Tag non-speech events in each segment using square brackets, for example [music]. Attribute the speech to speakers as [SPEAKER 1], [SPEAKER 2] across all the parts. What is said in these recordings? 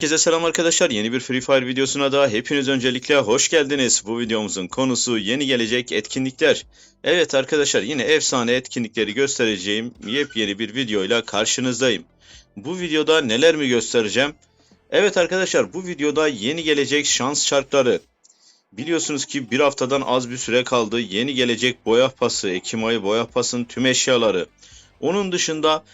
[SPEAKER 1] Herkese selam arkadaşlar. Yeni bir Free Fire videosuna da hepiniz öncelikle hoş geldiniz. Bu videomuzun konusu yeni gelecek etkinlikler. Evet arkadaşlar yine efsane etkinlikleri göstereceğim yepyeni bir videoyla karşınızdayım. Bu videoda neler mi göstereceğim? Evet arkadaşlar bu videoda yeni gelecek şans çarkları. Biliyorsunuz ki bir haftadan az bir süre kaldı. Yeni gelecek boya pası, Ekim ayı boya pasın tüm eşyaları. Onun dışında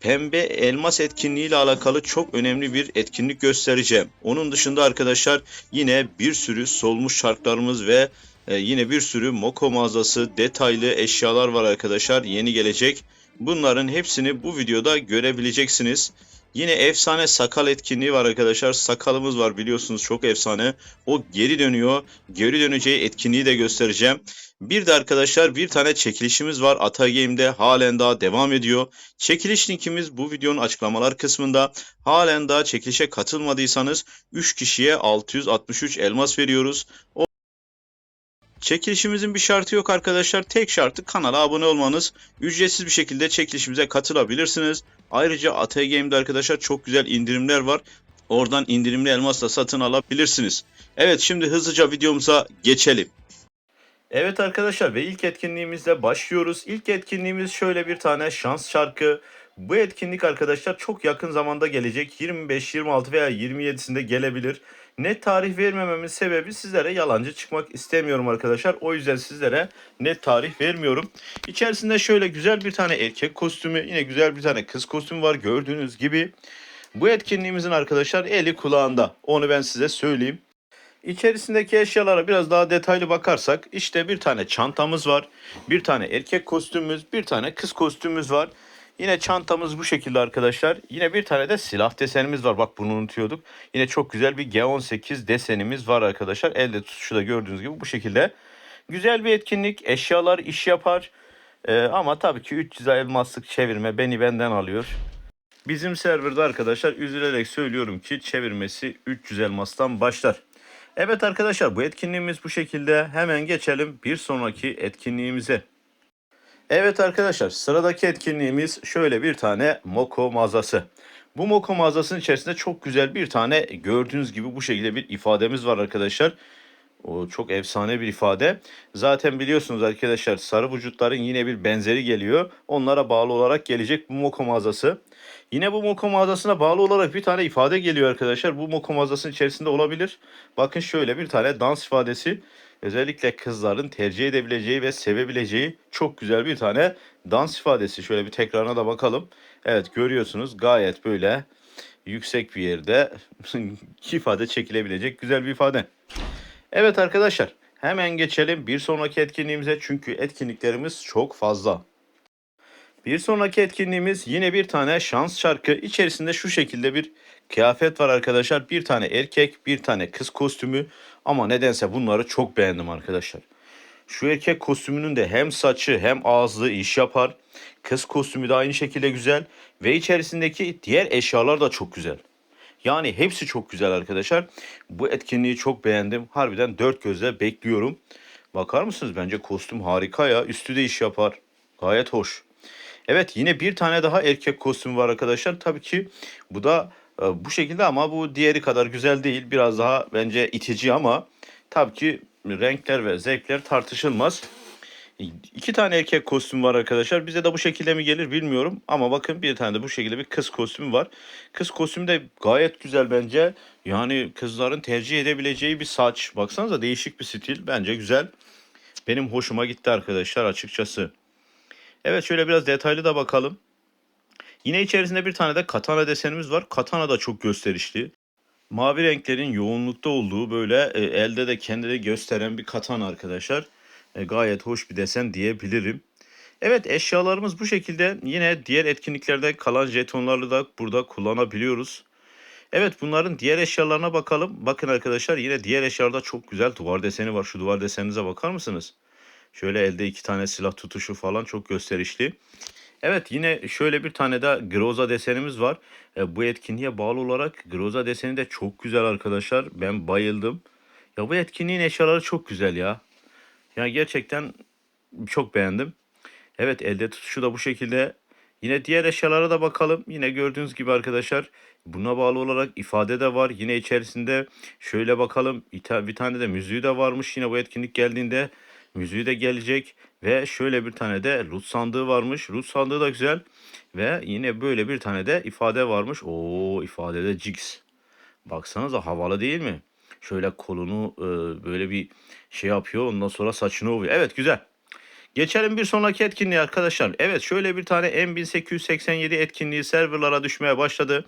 [SPEAKER 1] pembe elmas etkinliği ile alakalı çok önemli bir etkinlik göstereceğim. Onun dışında arkadaşlar yine bir sürü solmuş şarklarımız ve e, yine bir sürü Moko mağazası detaylı eşyalar var arkadaşlar yeni gelecek. Bunların hepsini bu videoda görebileceksiniz. Yine efsane sakal etkinliği var arkadaşlar. Sakalımız var biliyorsunuz çok efsane. O geri dönüyor. Geri döneceği etkinliği de göstereceğim. Bir de arkadaşlar bir tane çekilişimiz var. Ata Game'de halen daha devam ediyor. Çekiliş linkimiz bu videonun açıklamalar kısmında. Halen daha çekilişe katılmadıysanız 3 kişiye 663 elmas veriyoruz. O Çekilişimizin bir şartı yok arkadaşlar. Tek şartı kanala abone olmanız. Ücretsiz bir şekilde çekilişimize katılabilirsiniz. Ayrıca Ata Game'de arkadaşlar çok güzel indirimler var. Oradan indirimli elmasla satın alabilirsiniz. Evet şimdi hızlıca videomuza geçelim. Evet arkadaşlar ve ilk etkinliğimizle başlıyoruz. İlk etkinliğimiz şöyle bir tane şans şarkı. Bu etkinlik arkadaşlar çok yakın zamanda gelecek. 25, 26 veya 27'sinde gelebilir. Net tarih vermememin sebebi sizlere yalancı çıkmak istemiyorum arkadaşlar. O yüzden sizlere net tarih vermiyorum. İçerisinde şöyle güzel bir tane erkek kostümü, yine güzel bir tane kız kostümü var gördüğünüz gibi. Bu etkinliğimizin arkadaşlar eli kulağında. Onu ben size söyleyeyim. İçerisindeki eşyalara biraz daha detaylı bakarsak işte bir tane çantamız var. Bir tane erkek kostümümüz, bir tane kız kostümümüz var. Yine çantamız bu şekilde arkadaşlar. Yine bir tane de silah desenimiz var. Bak bunu unutuyorduk. Yine çok güzel bir G18 desenimiz var arkadaşlar. Elde tutuşu da gördüğünüz gibi bu şekilde. Güzel bir etkinlik. Eşyalar iş yapar. Ee, ama tabii ki 300 elmaslık çevirme beni benden alıyor. Bizim serverda arkadaşlar üzülerek söylüyorum ki çevirmesi 300 elmastan başlar. Evet arkadaşlar bu etkinliğimiz bu şekilde. Hemen geçelim bir sonraki etkinliğimize. Evet arkadaşlar sıradaki etkinliğimiz şöyle bir tane Moko mağazası. Bu Moko mağazasının içerisinde çok güzel bir tane gördüğünüz gibi bu şekilde bir ifademiz var arkadaşlar. O çok efsane bir ifade. Zaten biliyorsunuz arkadaşlar sarı vücutların yine bir benzeri geliyor. Onlara bağlı olarak gelecek bu Moko mağazası. Yine bu Moko mağazasına bağlı olarak bir tane ifade geliyor arkadaşlar. Bu Moko mağazasının içerisinde olabilir. Bakın şöyle bir tane dans ifadesi. Özellikle kızların tercih edebileceği ve sevebileceği çok güzel bir tane dans ifadesi. Şöyle bir tekrarına da bakalım. Evet görüyorsunuz gayet böyle yüksek bir yerde [laughs] ifade çekilebilecek güzel bir ifade. Evet arkadaşlar hemen geçelim bir sonraki etkinliğimize çünkü etkinliklerimiz çok fazla. Bir sonraki etkinliğimiz yine bir tane şans şarkı. İçerisinde şu şekilde bir kıyafet var arkadaşlar. Bir tane erkek, bir tane kız kostümü. Ama nedense bunları çok beğendim arkadaşlar. Şu erkek kostümünün de hem saçı hem ağızlı iş yapar. Kız kostümü de aynı şekilde güzel. Ve içerisindeki diğer eşyalar da çok güzel. Yani hepsi çok güzel arkadaşlar. Bu etkinliği çok beğendim. Harbiden dört gözle bekliyorum. Bakar mısınız? Bence kostüm harika ya. Üstü de iş yapar. Gayet hoş. Evet yine bir tane daha erkek kostümü var arkadaşlar. Tabii ki bu da e, bu şekilde ama bu diğeri kadar güzel değil. Biraz daha bence itici ama tabii ki renkler ve zevkler tartışılmaz. İki tane erkek kostüm var arkadaşlar. Bize de bu şekilde mi gelir bilmiyorum. Ama bakın bir tane de bu şekilde bir kız kostümü var. Kız kostümü de gayet güzel bence. Yani kızların tercih edebileceği bir saç. Baksanıza değişik bir stil. Bence güzel. Benim hoşuma gitti arkadaşlar açıkçası. Evet şöyle biraz detaylı da bakalım. Yine içerisinde bir tane de katana desenimiz var. Katana da çok gösterişli. Mavi renklerin yoğunlukta olduğu böyle e, elde de kendini gösteren bir katana arkadaşlar. E, gayet hoş bir desen diyebilirim. Evet eşyalarımız bu şekilde. Yine diğer etkinliklerde kalan jetonlarla da burada kullanabiliyoruz. Evet bunların diğer eşyalarına bakalım. Bakın arkadaşlar yine diğer eşyalarda çok güzel duvar deseni var. Şu duvar deseninize bakar mısınız? Şöyle elde iki tane silah tutuşu falan çok gösterişli. Evet yine şöyle bir tane de Groza desenimiz var. E, bu etkinliğe bağlı olarak Groza deseni de çok güzel arkadaşlar. Ben bayıldım. Ya bu etkinliğin eşyaları çok güzel ya. Ya gerçekten çok beğendim. Evet elde tutuşu da bu şekilde. Yine diğer eşyalara da bakalım. Yine gördüğünüz gibi arkadaşlar buna bağlı olarak ifade de var. Yine içerisinde şöyle bakalım bir tane de müziği de varmış. Yine bu etkinlik geldiğinde müziği de gelecek. Ve şöyle bir tane de loot sandığı varmış. Loot sandığı da güzel. Ve yine böyle bir tane de ifade varmış. Oo ifadede Jigs. Baksanıza havalı değil mi? Şöyle kolunu e, böyle bir şey yapıyor. Ondan sonra saçını ovuyor. Evet güzel. Geçelim bir sonraki etkinliğe arkadaşlar. Evet şöyle bir tane M1887 etkinliği serverlara düşmeye başladı.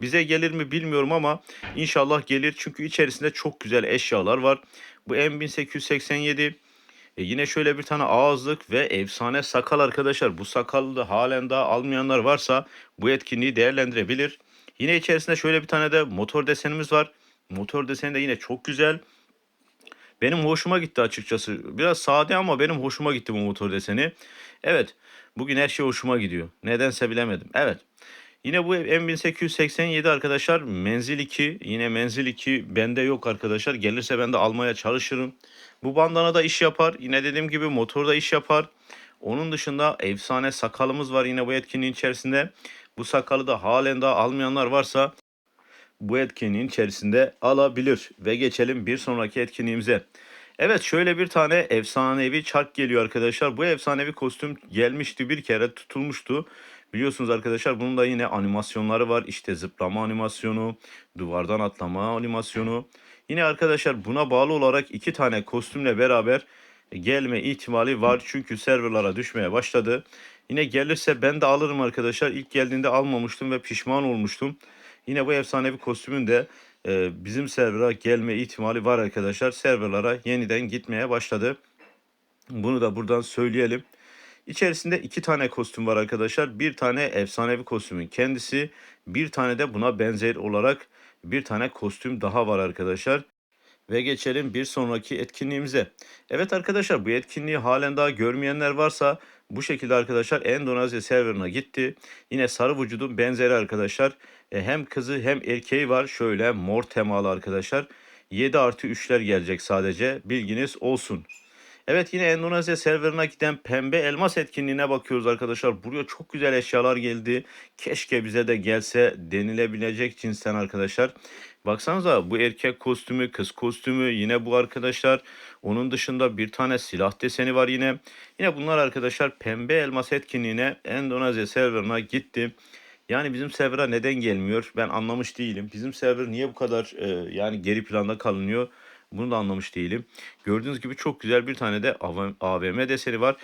[SPEAKER 1] Bize gelir mi bilmiyorum ama inşallah gelir. Çünkü içerisinde çok güzel eşyalar var. Bu M1887 e yine şöyle bir tane ağızlık ve efsane sakal arkadaşlar. Bu sakalı da halen daha almayanlar varsa bu etkinliği değerlendirebilir. Yine içerisinde şöyle bir tane de motor desenimiz var. Motor deseni de yine çok güzel. Benim hoşuma gitti açıkçası. Biraz sade ama benim hoşuma gitti bu motor deseni. Evet. Bugün her şey hoşuma gidiyor. Nedense bilemedim. Evet. Yine bu M1887 arkadaşlar menzil 2. Yine menzil 2 bende yok arkadaşlar. Gelirse ben de almaya çalışırım. Bu bandana da iş yapar. Yine dediğim gibi motorda iş yapar. Onun dışında efsane sakalımız var yine bu etkinliğin içerisinde. Bu sakalı da halen daha almayanlar varsa bu etkinliğin içerisinde alabilir. Ve geçelim bir sonraki etkinliğimize. Evet şöyle bir tane efsanevi çark geliyor arkadaşlar. Bu efsanevi kostüm gelmişti bir kere tutulmuştu. Biliyorsunuz arkadaşlar bunun da yine animasyonları var. İşte zıplama animasyonu, duvardan atlama animasyonu. Yine arkadaşlar buna bağlı olarak iki tane kostümle beraber gelme ihtimali var. Çünkü serverlara düşmeye başladı. Yine gelirse ben de alırım arkadaşlar. İlk geldiğinde almamıştım ve pişman olmuştum. Yine bu efsanevi kostümün de e, bizim server'a gelme ihtimali var arkadaşlar. Serverlara yeniden gitmeye başladı. Bunu da buradan söyleyelim. İçerisinde iki tane kostüm var arkadaşlar. Bir tane efsanevi kostümün kendisi. Bir tane de buna benzer olarak bir tane kostüm daha var arkadaşlar. Ve geçelim bir sonraki etkinliğimize. Evet arkadaşlar bu etkinliği halen daha görmeyenler varsa bu şekilde arkadaşlar Endonezya serverına gitti. Yine sarı vücudun benzeri arkadaşlar. E, hem kızı hem erkeği var. Şöyle mor temalı arkadaşlar. 7 artı 3'ler gelecek sadece. Bilginiz olsun. Evet yine Endonezya serverına giden pembe elmas etkinliğine bakıyoruz arkadaşlar. Buraya çok güzel eşyalar geldi. Keşke bize de gelse denilebilecek cinsten arkadaşlar. Baksanıza bu erkek kostümü, kız kostümü yine bu arkadaşlar. Onun dışında bir tane silah deseni var yine. Yine bunlar arkadaşlar pembe elmas etkinliğine Endonezya serverına gitti. Yani bizim server'a neden gelmiyor ben anlamış değilim. Bizim server niye bu kadar e, yani geri planda kalınıyor bunu da anlamış değilim. Gördüğünüz gibi çok güzel bir tane de AVM deseni var.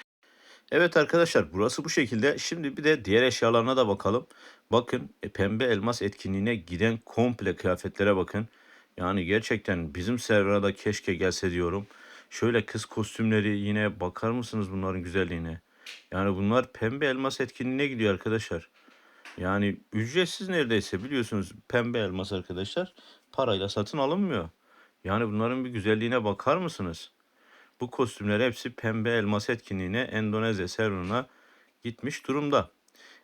[SPEAKER 1] Evet arkadaşlar burası bu şekilde. Şimdi bir de diğer eşyalarına da bakalım. Bakın e, pembe elmas etkinliğine giden komple kıyafetlere bakın. Yani gerçekten bizim server'a da keşke gelse diyorum. Şöyle kız kostümleri yine bakar mısınız bunların güzelliğine? Yani bunlar pembe elmas etkinliğine gidiyor arkadaşlar. Yani ücretsiz neredeyse biliyorsunuz pembe elmas arkadaşlar parayla satın alınmıyor. Yani bunların bir güzelliğine bakar mısınız? Bu kostümler hepsi pembe elmas etkinliğine Endonezya serverına gitmiş durumda.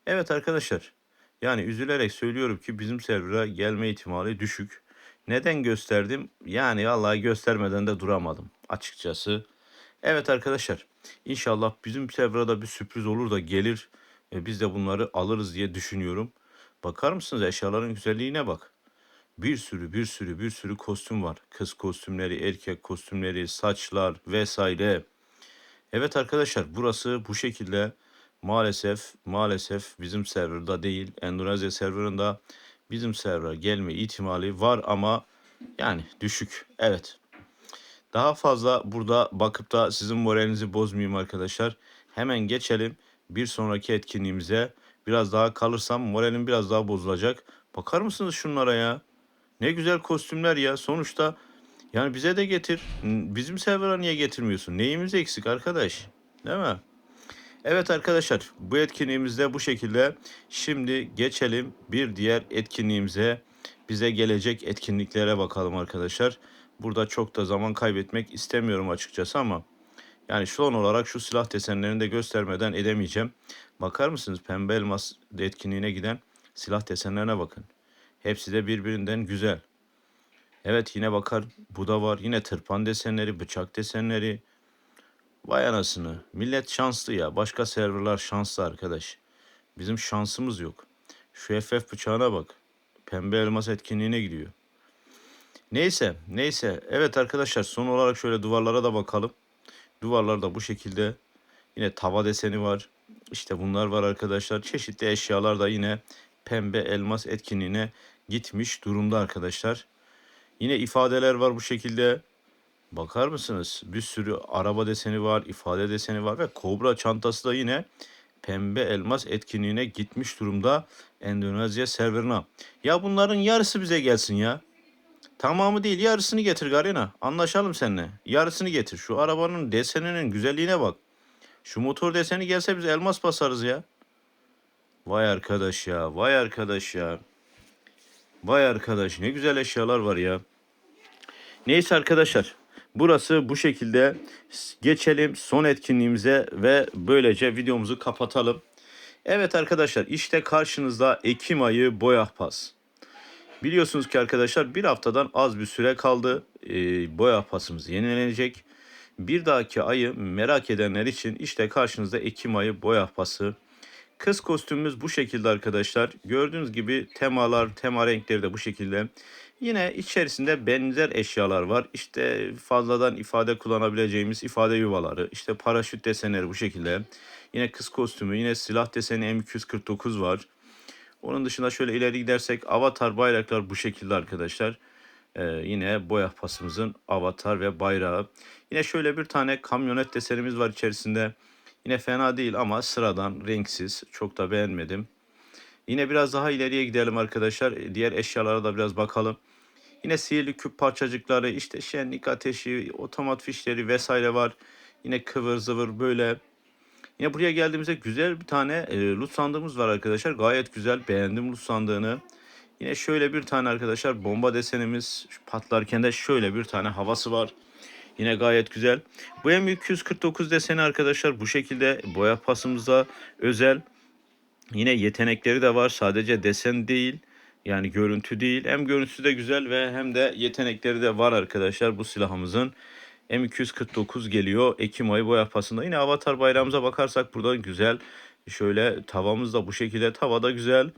[SPEAKER 1] Evet arkadaşlar yani üzülerek söylüyorum ki bizim server'a gelme ihtimali düşük. Neden gösterdim? Yani vallahi göstermeden de duramadım açıkçası. Evet arkadaşlar inşallah bizim server'a da bir sürpriz olur da gelir. E, biz de bunları alırız diye düşünüyorum. Bakar mısınız eşyaların güzelliğine bak. Bir sürü bir sürü bir sürü kostüm var. Kız kostümleri, erkek kostümleri, saçlar vesaire. Evet arkadaşlar burası bu şekilde maalesef maalesef bizim serverda değil. Endonezya serverında bizim server gelme ihtimali var ama yani düşük. Evet. Daha fazla burada bakıp da sizin moralinizi bozmayayım arkadaşlar. Hemen geçelim bir sonraki etkinliğimize. Biraz daha kalırsam moralim biraz daha bozulacak. Bakar mısınız şunlara ya? Ne güzel kostümler ya. Sonuçta yani bize de getir. Bizim server'a niye getirmiyorsun? Neyimiz eksik arkadaş? Değil mi? Evet arkadaşlar bu etkinliğimizde bu şekilde. Şimdi geçelim bir diğer etkinliğimize. Bize gelecek etkinliklere bakalım arkadaşlar. Burada çok da zaman kaybetmek istemiyorum açıkçası ama yani son olarak şu silah desenlerini de göstermeden edemeyeceğim. Bakar mısınız pembe elmas etkinliğine giden silah desenlerine bakın. Hepsi de birbirinden güzel. Evet yine bakar bu da var. Yine tırpan desenleri, bıçak desenleri. Vay anasını. Millet şanslı ya. Başka serverlar şanslı arkadaş. Bizim şansımız yok. Şu FF bıçağına bak. Pembe elmas etkinliğine gidiyor. Neyse, neyse. Evet arkadaşlar son olarak şöyle duvarlara da bakalım. Duvarlarda bu şekilde yine tava deseni var. İşte bunlar var arkadaşlar. Çeşitli eşyalar da yine pembe elmas etkinliğine gitmiş durumda arkadaşlar. Yine ifadeler var bu şekilde. Bakar mısınız? Bir sürü araba deseni var, ifade deseni var ve kobra çantası da yine pembe elmas etkinliğine gitmiş durumda Endonezya serverına. Ya bunların yarısı bize gelsin ya. Tamamı değil yarısını getir Garena. Anlaşalım seninle. Yarısını getir. Şu arabanın deseninin güzelliğine bak. Şu motor deseni gelse biz elmas basarız ya. Vay arkadaş ya. Vay arkadaş ya. Vay arkadaş ne güzel eşyalar var ya. Neyse arkadaşlar. Burası bu şekilde. Geçelim son etkinliğimize ve böylece videomuzu kapatalım. Evet arkadaşlar işte karşınızda Ekim ayı boya pas. Biliyorsunuz ki arkadaşlar bir haftadan az bir süre kaldı. Ee, boya pasımız yenilenecek. Bir dahaki ayı merak edenler için işte karşınızda Ekim ayı boya pası. Kız kostümümüz bu şekilde arkadaşlar. Gördüğünüz gibi temalar, tema renkleri de bu şekilde. Yine içerisinde benzer eşyalar var. İşte fazladan ifade kullanabileceğimiz ifade yuvaları, işte paraşüt desenleri bu şekilde. Yine kız kostümü, yine silah deseni M249 var. Onun dışında şöyle ileri gidersek avatar bayraklar bu şekilde arkadaşlar. Ee, yine boya pasımızın avatar ve bayrağı. Yine şöyle bir tane kamyonet desenimiz var içerisinde. Yine fena değil ama sıradan, renksiz. Çok da beğenmedim. Yine biraz daha ileriye gidelim arkadaşlar. Diğer eşyalara da biraz bakalım. Yine sihirli küp parçacıkları, işte şenlik ateşi, otomat fişleri vesaire var. Yine kıvır zıvır böyle. Yine buraya geldiğimizde güzel bir tane e, loot sandığımız var arkadaşlar. Gayet güzel. Beğendim loot sandığını. Yine şöyle bir tane arkadaşlar bomba desenimiz patlarken de şöyle bir tane havası var. Yine gayet güzel. Bu M249 deseni arkadaşlar bu şekilde boya pasımızda özel. Yine yetenekleri de var. Sadece desen değil. Yani görüntü değil. Hem görüntüsü de güzel ve hem de yetenekleri de var arkadaşlar bu silahımızın. M249 geliyor Ekim ayı boya pasında. Yine avatar bayrağımıza bakarsak burada güzel. Şöyle tavamız da bu şekilde. Tava da güzel.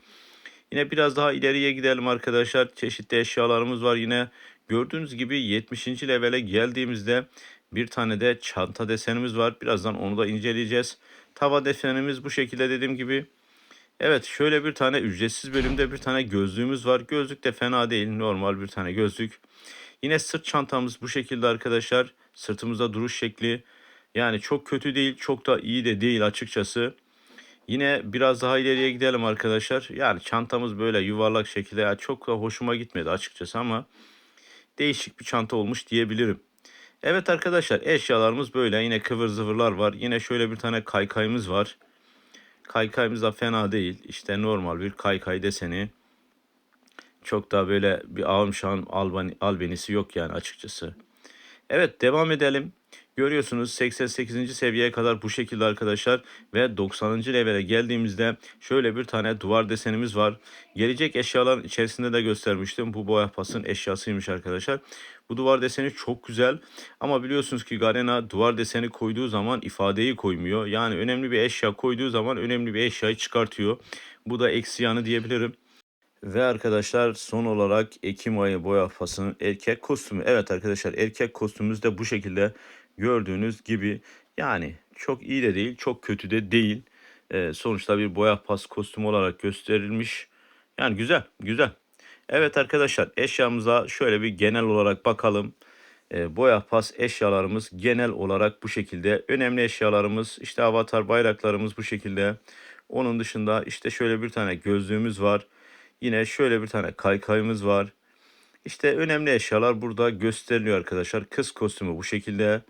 [SPEAKER 1] Yine biraz daha ileriye gidelim arkadaşlar. Çeşitli eşyalarımız var yine. Gördüğünüz gibi 70. levele geldiğimizde bir tane de çanta desenimiz var. Birazdan onu da inceleyeceğiz. Tava desenimiz bu şekilde dediğim gibi. Evet şöyle bir tane ücretsiz bölümde bir tane gözlüğümüz var. Gözlük de fena değil. Normal bir tane gözlük. Yine sırt çantamız bu şekilde arkadaşlar. Sırtımızda duruş şekli. Yani çok kötü değil, çok da iyi de değil açıkçası. Yine biraz daha ileriye gidelim arkadaşlar. Yani çantamız böyle yuvarlak şekilde. Yani çok da hoşuma gitmedi açıkçası ama değişik bir çanta olmuş diyebilirim. Evet arkadaşlar eşyalarımız böyle. Yine kıvır zıvırlar var. Yine şöyle bir tane kaykayımız var. Kaykayımız da fena değil. İşte normal bir kaykay deseni. Çok da böyle bir ağım şahım albani, albenisi yok yani açıkçası. Evet devam edelim. Görüyorsunuz 88. seviyeye kadar bu şekilde arkadaşlar ve 90. levele geldiğimizde şöyle bir tane duvar desenimiz var. Gelecek eşyaların içerisinde de göstermiştim. Bu boya pasın eşyasıymış arkadaşlar. Bu duvar deseni çok güzel ama biliyorsunuz ki Garena duvar deseni koyduğu zaman ifadeyi koymuyor. Yani önemli bir eşya koyduğu zaman önemli bir eşyayı çıkartıyor. Bu da eksi yanı diyebilirim. Ve arkadaşlar son olarak Ekim ayı boya pasının erkek kostümü. Evet arkadaşlar erkek kostümümüz de bu şekilde gördüğünüz gibi. Yani çok iyi de değil çok kötü de değil. Ee, sonuçta bir boya pas kostümü olarak gösterilmiş. Yani güzel güzel. Evet arkadaşlar eşyamıza şöyle bir genel olarak bakalım. Ee, boya pas eşyalarımız genel olarak bu şekilde. Önemli eşyalarımız işte avatar bayraklarımız bu şekilde. Onun dışında işte şöyle bir tane gözlüğümüz var. Yine şöyle bir tane kaykayımız var. İşte önemli eşyalar burada gösteriliyor arkadaşlar. Kız kostümü bu şekilde.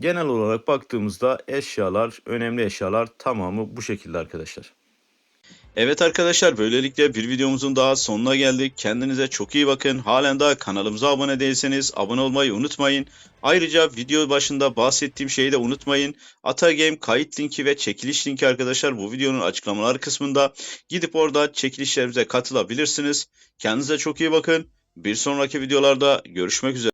[SPEAKER 1] Genel olarak baktığımızda eşyalar, önemli eşyalar tamamı bu şekilde arkadaşlar. Evet arkadaşlar böylelikle bir videomuzun daha sonuna geldik. Kendinize çok iyi bakın. Halen daha kanalımıza abone değilseniz abone olmayı unutmayın. Ayrıca video başında bahsettiğim şeyi de unutmayın. Atagame kayıt linki ve çekiliş linki arkadaşlar bu videonun açıklamalar kısmında. Gidip orada çekilişlerimize katılabilirsiniz. Kendinize çok iyi bakın. Bir sonraki videolarda görüşmek üzere.